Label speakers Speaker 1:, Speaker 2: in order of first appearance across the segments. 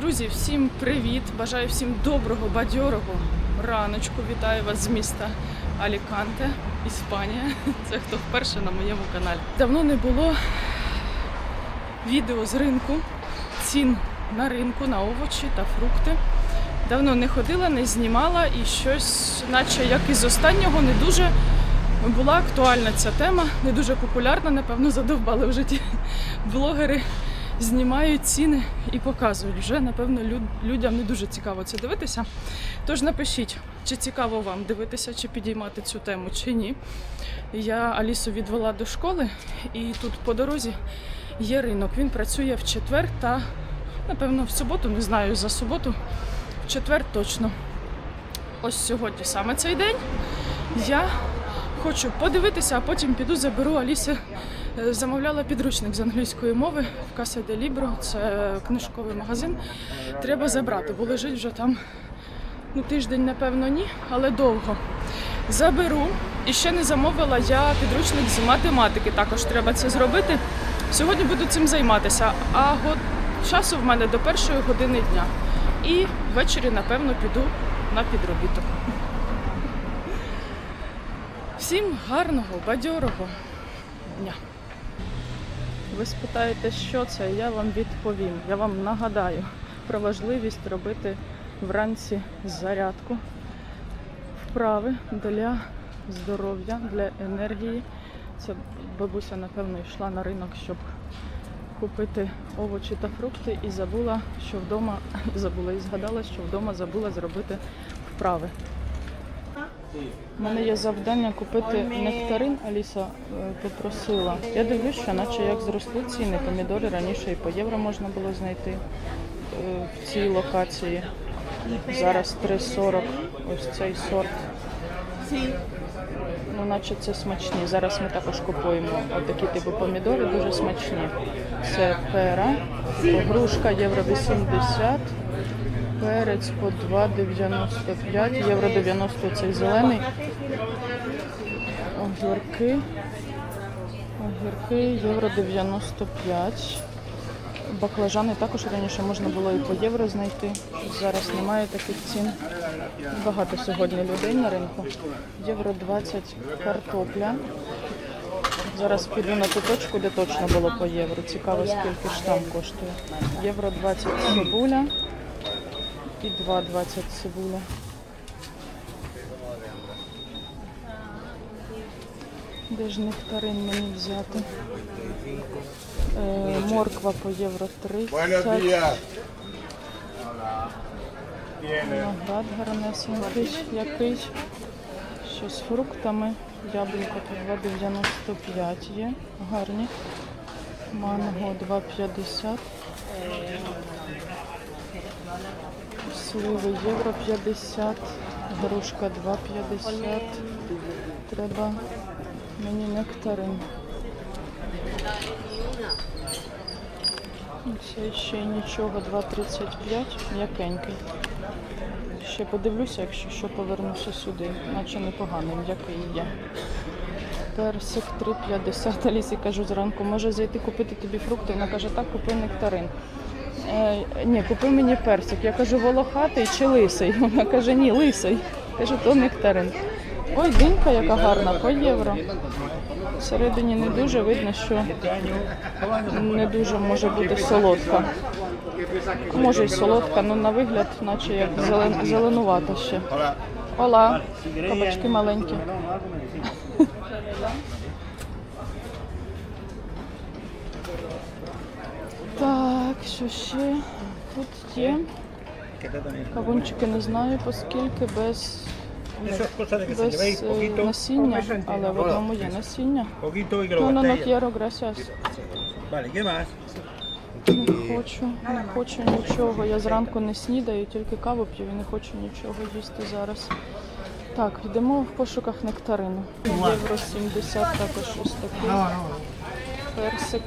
Speaker 1: Друзі, всім привіт! Бажаю всім доброго, бадьорого раночку. Вітаю вас з міста Аліканте, Іспанія. Це хто вперше на моєму каналі. Давно не було відео з ринку, цін на ринку, на овочі та фрукти. Давно не ходила, не знімала і щось, наче як із останнього, не дуже була актуальна ця тема, не дуже популярна, напевно, задовбали в житті блогери знімають ціни і показують. Вже, напевно, люд- людям не дуже цікаво це дивитися. Тож напишіть, чи цікаво вам дивитися, чи підіймати цю тему, чи ні. Я Алісу відвела до школи, і тут по дорозі є ринок. Він працює в четвер та, напевно, в суботу, не знаю, за суботу, в четвер точно. Ось сьогодні саме цей день. Я хочу подивитися, а потім піду заберу Алісі. Е, Замовляла підручник з англійської мови в Casa de Libro, це книжковий магазин. Треба забрати, бо лежить вже там ну, тиждень, напевно, ні, але довго. Заберу. І ще не замовила я підручник з математики. Також треба це зробити. Сьогодні буду цим займатися. А го- часу в мене до першої години дня. І ввечері, напевно, піду на підробіток. Всім гарного, бадьорого дня. Ви спитаєте, що це, я вам відповім. Я вам нагадаю про важливість робити вранці зарядку, вправи для здоров'я, для енергії. Це бабуся, напевно, йшла на ринок, щоб купити овочі та фрукти, і забула, що вдома забула і згадала, що вдома забула зробити вправи. У мене є завдання купити нектарин, Аліса е, попросила. Я дивлюсь, що наче як зросли ціни, помідори раніше і по євро можна було знайти е, в цій локації. Зараз 3,40 ось цей сорт. Ну, наче це смачні. Зараз ми також купуємо отакі типу помідори, дуже смачні. Це пера, грушка євро 80, перець по 2,95, євро 90 цей зелений. Огірки. Огірки євро 95. Баклажани також раніше можна було і по євро знайти. Зараз немає таких цін. Багато сьогодні людей на ринку. Євро 20 картопля. Зараз піду на ту точку, де точно було по євро. Цікаво, скільки ж там коштує. Євро 20 цибуля і 2,20 цибуля. Де ж нектарин мені взяти? Е, морква по євро 30.
Speaker 2: Buenos días.
Speaker 1: Виноград гарнесенький якийсь. Що з фруктами. Яблуко по 2,95 є. Гарні. Манго 2,50. Сливи євро 50. Грушка 2,50. Треба мені нектарин. Це ще нічого, 2,35, м'якенький. Ще подивлюся, якщо що повернуся сюди, наче непоганий, м'який є. Персик 3,50. Алісі кажу зранку, може зайти купити тобі фрукти. Вона каже, так, купи нектарин. Е, ні, купи мені персик. Я кажу, волохатий чи лисий? Вона каже, ні, лисий. Кажу, то нектарин. Ой, динька яка гарна, по євро. Всередині не дуже видно, що не дуже може бути солодка. Може і солодка, але на вигляд, наче як зелен, зеленувата ще. Ола, кабачки маленькі. Так, що ще тут є? Кавунчики не знаю, поскільки без, без е, насіння, але в одному є насіння. No, no quiero, gracias. Не хочу, не хочу нічого. Я зранку не снідаю, тільки каву п'ю і не хочу нічого їсти зараз. Так, йдемо в пошуках нектарину. Євро 70 також щось таке. Персик.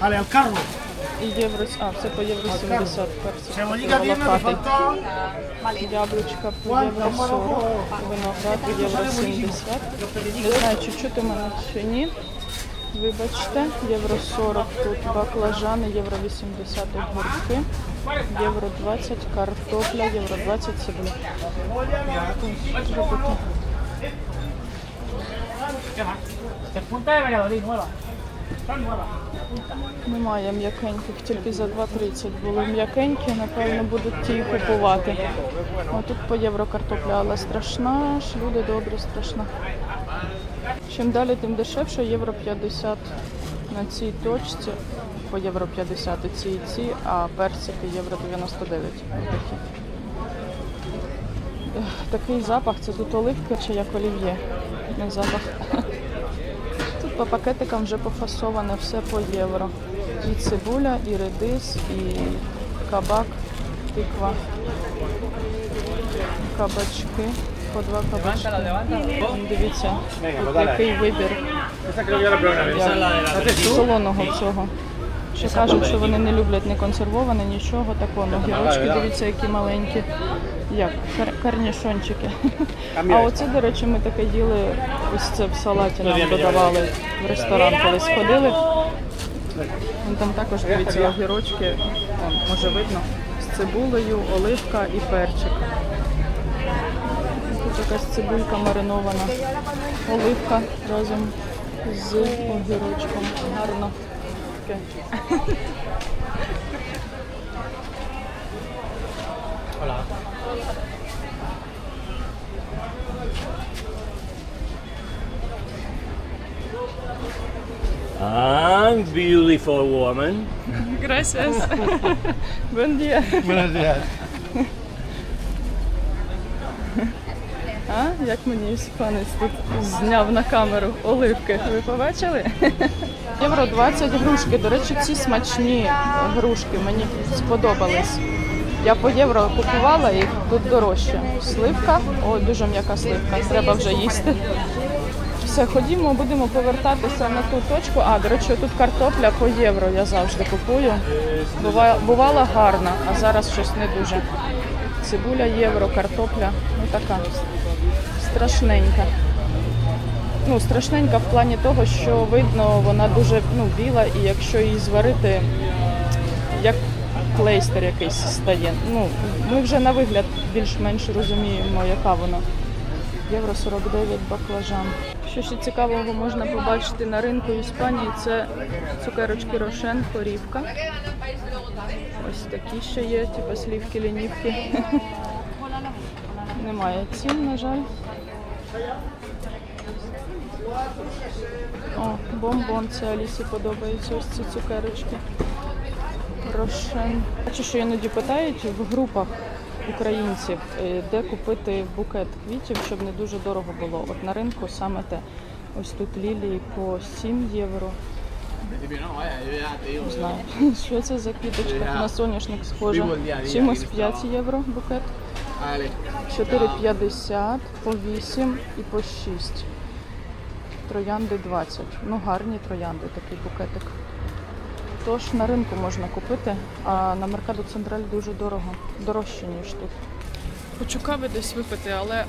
Speaker 2: Al carro.
Speaker 1: І євро. А, це по євро 70 персик.
Speaker 2: Cebollita
Speaker 1: такий
Speaker 2: tiene, me
Speaker 1: Яблучка по євро 40, виноград євро 70. Не знаю, чи чути мене чи ні. Вибачте, євро 40 тут баклажани, євро 80 огурки, євро 20 картопля, євро 20 цибуля. Зробити.
Speaker 3: De punta de Valladolid, nueva. Son nuevas.
Speaker 1: Немає м'якеньких, тільки за 2,30 були м'якенькі, напевно, будуть ті купувати. А тут по євро картопля, але страшна ж, люди добрі, страшна. Чим далі, тим дешевше, євро 50 на цій точці, по євро 50 і ці і ці, а персики євро 99. Такі. Такий запах, це тут оливки чи як олів'є. Не запах. По пакетикам вже пофасоване все по євро. І цибуля, і редис, і кабак, тиква, кабачки, по два кабачки. Дивіться, який вибір солоного всього. Ще кажуть, що вони не люблять не консервоване, нічого такого. Ну, гірочки, дивіться, які маленькі. Як карнішончики. А оце, до речі, ми таке їли, ось це в салаті нам додавали в ресторан, коли сходили. Вон Там також дивіться огірочки, Вон, може видно, з цибулею, оливка і перчик. Тут якась цибулька маринована, оливка разом з огірочком. Гарно. Таке.
Speaker 4: And beautiful woman.
Speaker 1: Gracias. Buen día.
Speaker 2: Buenos días.
Speaker 1: А, як мені іспанець тут зняв на камеру оливки. Ви побачили? Євро 20 грушки. До речі, ці смачні грушки мені сподобались. Я по євро купувала їх тут дорожче. Сливка, о, дуже м'яка сливка, треба вже їсти. Все, ходімо, будемо повертатися на ту точку. А, до речі, тут картопля по євро я завжди купую. Бувала, бувала гарна, а зараз щось не дуже. Цибуля євро, картопля, ну така страшненька. Ну, страшненька в плані того, що видно, вона дуже ну, біла, і якщо її зварити, як клейстер якийсь стає. Ну, ми вже на вигляд більш-менш розуміємо, яка вона. Євро 49 баклажан. Що ще цікавого можна побачити на ринку Іспанії, це цукерочки Рошен, корівка. Ось такі ще є, типу слівки, лінівки. Немає цін, на жаль. О, бомбон, це Алісі подобається ось ці цукерочки. Рошен. Бачу, що іноді питають в групах українців, е, де купити букет квітів, щоб не дуже дорого було. От на ринку саме те. Ось тут лілії по 7 євро. Не знаю, що це за квіточка. На соняшник схожа. Чимось 5 євро букет. 4,50 по 8 і по 6. Троянди 20. Ну, гарні троянди, такий букетик. Тож на ринку можна купити, а на Меркадо Централь дуже дорого. Дорожче, ніж тут. Хочу кави десь випити, але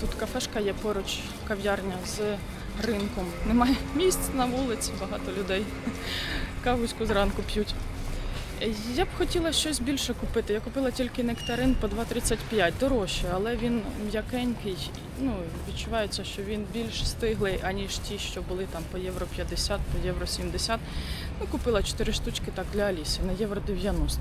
Speaker 1: тут кафешка є поруч, кав'ярня з ринком. Немає місць на вулиці, багато людей. Кавуську зранку п'ють. Я б хотіла щось більше купити. Я купила тільки нектарин по 2,35, дорожче, але він м'якенький. Ну, відчувається, що він більш стиглий, аніж ті, що були там по євро 50, по євро 70. Ну, купила 4 штучки так для Аліси на євро 90.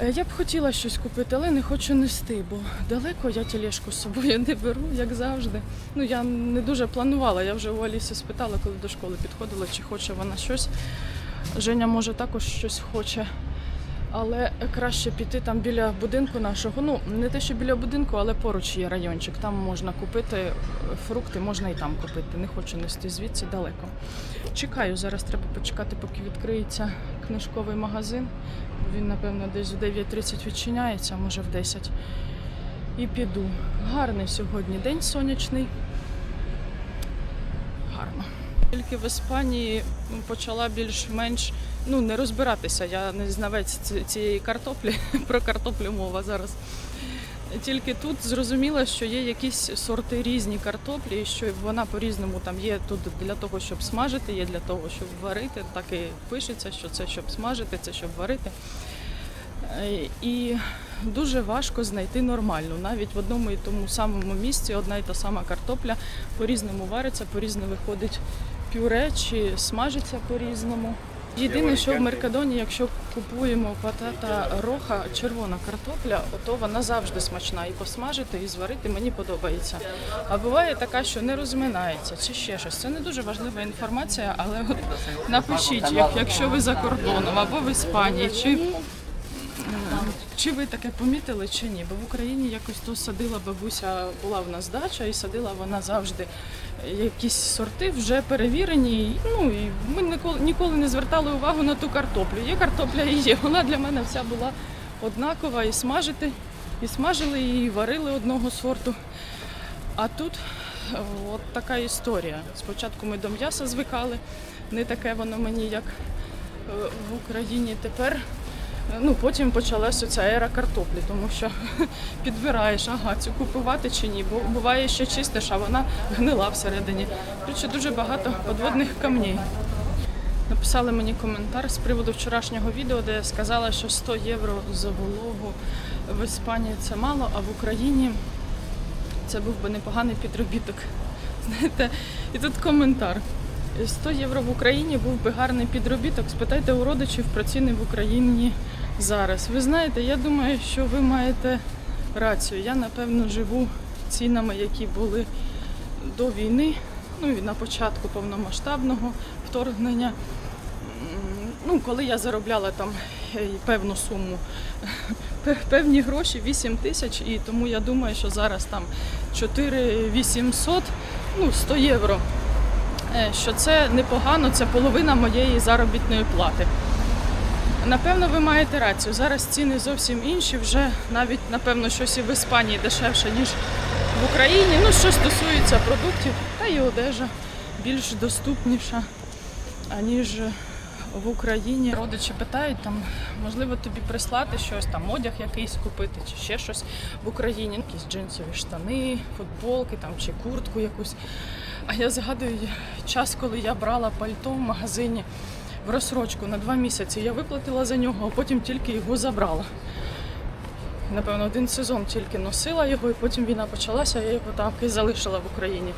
Speaker 1: Е, Я б хотіла щось купити, але не хочу нести, бо далеко я тележку з собою не беру, як завжди. Ну я не дуже планувала. Я вже у Аліси спитала, коли до школи підходила, чи хоче вона щось. Женя може також щось хоче. Але краще піти там біля будинку нашого. Ну, не те, що біля будинку, але поруч є райончик. Там можна купити фрукти, можна і там купити. Не хочу нести звідси далеко. Чекаю, зараз треба почекати, поки відкриється книжковий магазин. Він, напевно, десь в 9.30 відчиняється, може в 10. І піду. Гарний сьогодні день сонячний. Гарно. Тільки в Іспанії почала більш-менш ну, не розбиратися. Я не знавець цієї картоплі. Про картоплю мова зараз. Тільки тут зрозуміла, що є якісь сорти різні картоплі, що вона по-різному там є тут для того, щоб смажити, є для того, щоб варити. Так і пишеться, що це щоб смажити, це щоб варити. Е, І дуже важко знайти нормальну. Навіть в одному і тому самому місці одна і та сама картопля по-різному вариться, по-різному виходить пюре чи смажиться по-різному. Єдине, що в Меркадоні, якщо купуємо патата роха, червона картопля, то вона завжди смачна. І посмажити, і зварити мені подобається. А буває така, що не розминається, чи ще щось. Це не дуже важлива інформація, але от напишіть, як, якщо ви за кордоном або в Іспанії, чи чи ви таке помітили чи ні? Бо в Україні якось то садила бабуся, була в нас дача, і садила вона завжди якісь сорти вже перевірені. Ну і ми ніколи ніколи не звертали увагу на ту картоплю. Є картопля і є. Вона для мене вся була однакова і смажити, і смажили її, і варили одного сорту. А тут от така історія. Спочатку ми до м'яса звикали, не таке воно мені, як е, в Україні тепер. Ну, потім почалася ця ера картоплі, тому що підбираєш, ага, цю купувати чи ні. Бо буває ще чистиш, а вона гнила всередині. Коротше, дуже багато подводних камней. Написали мені коментар з приводу вчорашнього відео, де я сказала, що 100 євро за вологу в Іспанії це мало, а в Україні це був би непоганий підробіток. Знаєте, і тут коментар. 100 євро в Україні був би гарний підробіток. Спитайте у родичів про ціни в Україні зараз. Ви знаєте, я думаю, що ви маєте рацію. Я напевно живу цінами, які були до війни, ну і на початку повномасштабного вторгнення. Ну, коли я заробляла там е, певну суму, певні гроші 8 тисяч, і тому я думаю, що зараз там 4 800, ну 100 євро. Е, Що це непогано, це половина моєї заробітної плати. Напевно, ви маєте рацію. Зараз ціни зовсім інші. Вже навіть напевно щось і в Іспанії дешевше, ніж в Україні. Ну, що стосується продуктів, та і одежа більш доступніша, аніж в Україні. Родичі питають, там, можливо, тобі прислати щось, там одяг якийсь купити, чи ще щось в Україні. Якісь джинсові штани, футболки там, чи куртку якусь. А я згадую час, коли я брала пальто в магазині в розсрочку на два місяці. Я виплатила за нього, а потім тільки його забрала. Напевно, один сезон тільки носила його, і потім війна почалася, я його так і залишила в Україні.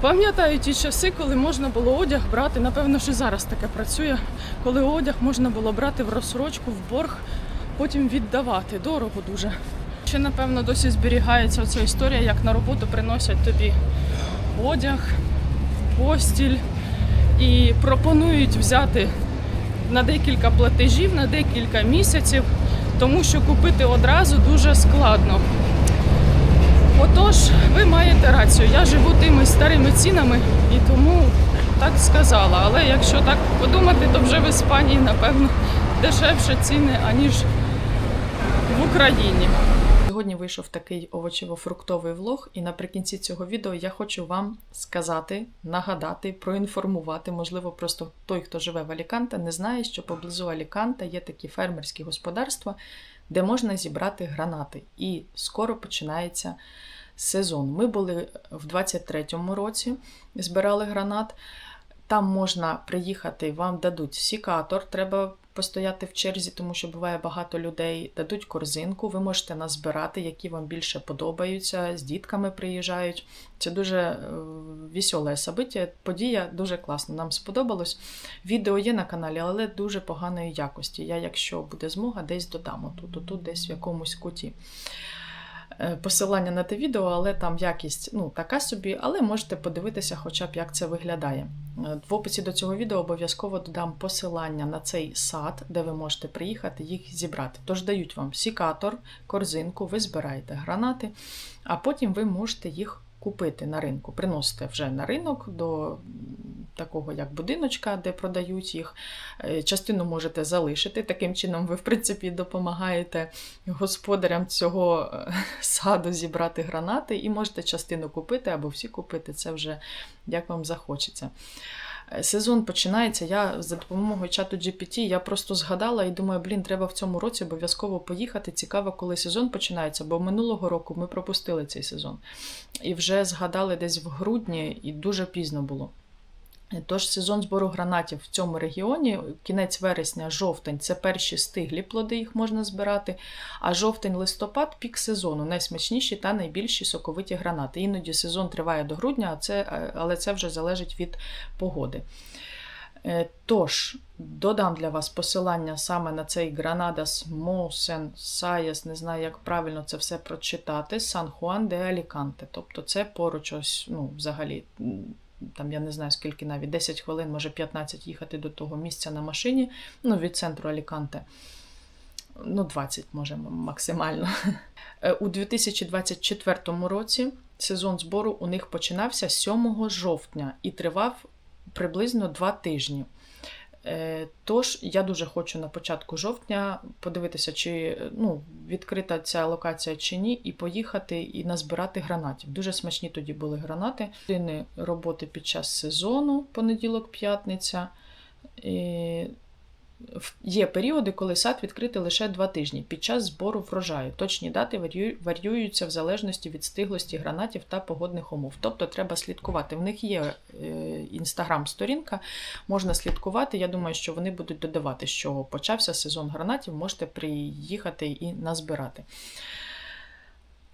Speaker 1: Пам'ятаю ті часи, коли можна було одяг брати. Напевно, що зараз таке працює, коли одяг можна було брати в розсрочку, в борг, потім віддавати. Дорого дуже. Ще, напевно, досі зберігається ця історія, як на роботу приносять тобі одяг, постіль і пропонують взяти на декілька платежів, на декілька місяців, тому що купити одразу дуже складно. Отож, ви маєте рацію. Я живу тими старими цінами і тому так сказала. Але якщо так подумати, то вже в Іспанії, напевно, дешевше ціни, аніж в Україні. Сьогодні вийшов такий овочево-фруктовий влог, і наприкінці цього відео я хочу вам сказати, нагадати, проінформувати. Можливо, просто той, хто живе в Аліканте, не знає, що поблизу Аліканта є такі фермерські господарства, де можна зібрати гранати. І скоро починається сезон. Ми були в 23-му році, збирали гранат. Там можна приїхати, вам дадуть сікатор, треба постояти в черзі, тому що буває багато людей. Дадуть корзинку, ви можете назбирати, які вам більше подобаються. З дітками приїжджають. Це дуже е, веселе собиття. Подія дуже класна. Нам сподобалось. Відео є на каналі, але дуже поганої якості. Я, якщо буде змога, десь додам тут, тут, десь в якомусь куті. Е, Посилання на те відео, але там якість ну, така собі, але можете подивитися, хоча б як це виглядає. Е, В описі до цього відео обов'язково додам посилання на цей сад, де ви можете приїхати їх зібрати. Тож дають вам сікатор, корзинку, ви збираєте гранати, а потім ви можете їх купити на ринку. Приносите вже на ринок до такого як будиночка, де продають їх. Е, Частину можете залишити. Таким чином, ви, в принципі, допомагаєте господарям цього е, саду зібрати гранати, і можете частину купити або всі купити. Це вже як вам захочеться.
Speaker 5: Е, Сезон починається. Я за допомогою чату GPT я просто згадала і думаю, блін, треба в цьому році обов'язково поїхати. Цікаво, коли сезон починається, бо минулого року ми пропустили цей сезон. І вже згадали десь в грудні, і дуже пізно було. Тож сезон збору гранатів в цьому регіоні, кінець вересня, жовтень це перші стиглі плоди, їх можна збирати. А жовтень-листопад пік сезону, найсмачніші та найбільші соковиті гранати. Іноді сезон триває до грудня, це, але це вже залежить від погоди. Е, Тож, додам для вас посилання саме на цей Гранадас Мосен Саяс, не знаю, як правильно це все прочитати, Сан Хуан де Аліканте. Тобто це поруч ось, ну, взагалі, там я не знаю скільки навіть 10 хвилин, може 15 їхати до того місця на машині, ну, від центру Аліканте. Ну, 20 може максимально. Е, У 2024 році сезон збору у них починався 7 жовтня і тривав приблизно 2 тижні. Е, Тож я дуже хочу на початку жовтня подивитися, чи ну, відкрита ця локація чи ні, і поїхати і назбирати гранатів. Дуже смачні тоді були гранати. Роботи під час сезону, понеділок-п'ятниця. І в- Є періоди, коли сад відкритий лише два тижні під час збору врожаю. Точні дати варіюються в залежності від стиглості гранатів та погодних умов. Тобто треба слідкувати. В них є інстаграм-сторінка, можна слідкувати. Я думаю, що вони будуть додавати, чого почався сезон гранатів. Можете приїхати і назбирати.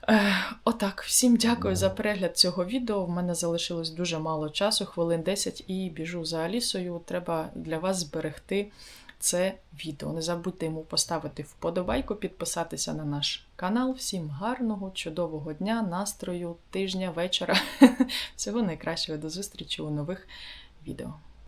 Speaker 5: Е, Отак, всім дякую за перегляд цього відео. В мене залишилось дуже мало часу, хвилин 10, і біжу за Алісою. Треба для вас зберегти це відео. Не забудьте йому поставити вподобайку, підписатися на наш канал. Всім гарного, чудового дня, настрою, тижня, вечора. Всього найкращого до зустрічі у нових відео.